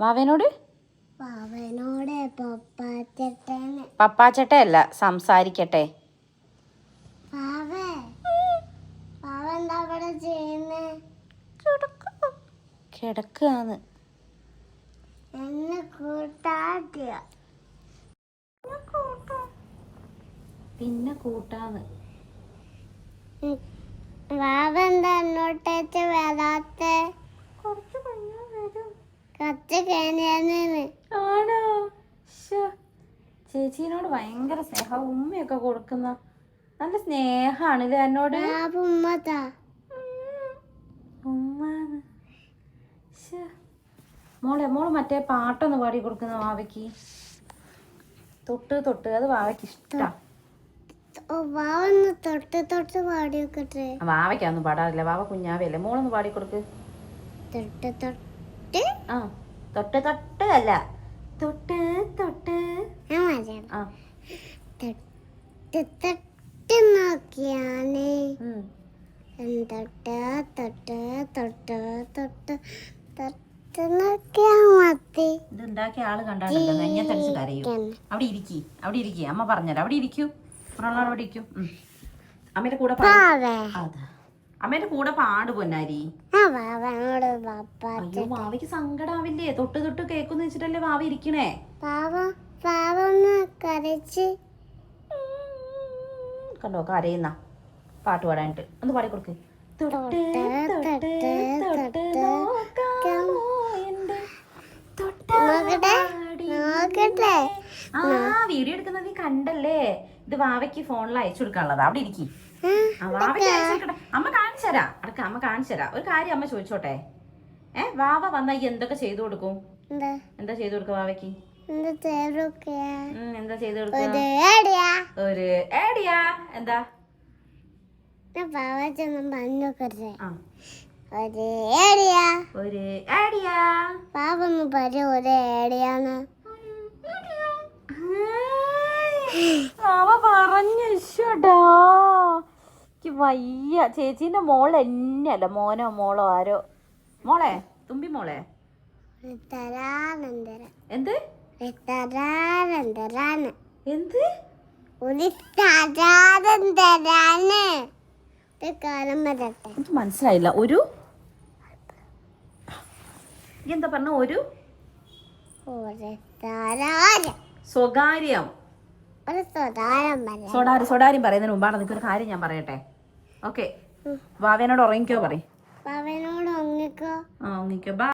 വാവനോട്. പപ്പാച്ചട്ടെ അല്ല സംസാരിക്കട്ടെ. കൂട്ടാട്ടിയ പിന്നെ കൂട്ടാന്ന്. വാവ എന്താ എന്നോട്ടേച്ച് വരാത്തേ? ആണോ. ചേച്ചീനോട് ഭയങ്കര സ്നേഹ. ഉമ്മയൊക്കെ കൊടുക്കുന്ന നല്ല സ്നേഹാണല്ലേ എന്നോട്? ഉമ്മതാ. ഉമ്മാന്ന്. ശ്ശോ. മോളെ മോൾ മറ്റേ പാട്ടൊന്ന് പാടി കൊടുക്കുന്ന വാവയ്ക്ക്. തൊട്ട് തൊട്ട്. അത് വാവയ്ക്ക് ഇഷ്ടാ. തൊട്ട് തൊട്ട് പാടി വെക്കട്ടെ വാവയ്ക്കൊന്നും പാടാറില്ല. വാവ കുഞ്ഞാവയല്ലേ. മോളൊന്ന് പാടി കൊടുക്ക്. തൊട്ട് തൊട്ട്. ആ തൊട്ട് തൊട്ട് അല്ല. തൊട്ട് തൊട്ട്. ഞാൻ ആ. തൊട്ട് തൊട്ട് നോക്കിയാണ്. തൊട്ട് തൊട്ട് തൊട്ട് തൊട്ട് തൊട്ട് നോക്കിയാ മതി. ഇത് ഉണ്ടാക്കിയ ആൾ കണ്ടാണല്ലോ നെഞ്ഞത്തടിച്ച് കരയും. അവിടെ ഇരിക്കി അവിടെ ഇരിക്കി. അമ്മ പറഞ്ഞല്ലോ അവിടെ ഇരിക്കൂ. അവിടെ ഇരിക്കൂ. അമ്മയുടെ കൂടെ അതാ. അമ്മേന്റെ കൂടെ പാട് പൊന്നാരി. അയ്യോ വാവയ്ക്ക് സങ്കടാവില്ലേ? തൊട്ട് തൊട്ട് കേക്കുന്ന് വെച്ചിട്ടല്ലേ വാവി ഇരിക്കണേ? കണ്ടോ കരയുന്ന പാട്ട് പാടാനായിട്ട്. ഒന്ന് പാടി കൊടുക്ക്. തൊട്ട് ആ വീഡിയോ എടുക്കുന്നത് നീ കണ്ടല്ലേ? ഇത് വാവയ്ക്ക് ഫോണിൽ അയച്ചു കൊടുക്കാനുള്ളതാ. അവിടെ ഇരിക്കി. വാവയ്ക്ക് അയച്ചു കൊടുക്കട്ടെ. അമ്മ കാണിച്ചരാ തരാം. അടക്ക അമ്മ കാണിച്ചരാ തരാം. ഒരു കാര്യം അമ്മ ചോദിച്ചോട്ടെ? ഏ വാവ വന്നാ എന്തൊക്കെ ചെയ്തു കൊടുക്കും? എന്താ? ചെയ്തു കൊടുക്കുക വാവയ്ക്ക്? എന്താ ചെയ്തു കൊടുക്കുക? ഒരു ഏടിയാ. എന്താ? ഒരു ഏടിയാ. ഒരു ഏടിയാ. പാവ ഒന്ന് പറ ഒരു ഏടിയാന്ന്. അവ പറഞ്ഞു ഇഷ്ടടാ എനിക്ക് വയ്യ. ചേച്ചീന്റെ മോൾ എന്നല്ല മോനോ മോളോ ആരോ? മോളെ തുമ്പി മോളെ. എന്ത്? എന്ത്? എനിക്ക് മനസ്സിലായില്ല. ഒരു? എന്താ പറഞ്ഞ? ഒരു? സ്വകാര്യം. സോഡാരി സോഡാര്യം പറയുന്നതിന് മുമ്പാണ് നിനക്കൊരു കാര്യം ഞാൻ പറയട്ടെ. ഓക്കെ. വാവേനോട് ഉറങ്ങിക്കോ പറയും. വാവേനോട് ഉറങ്ങിക്കോ. ആ ഉറങ്ങിക്കോ. ബാ.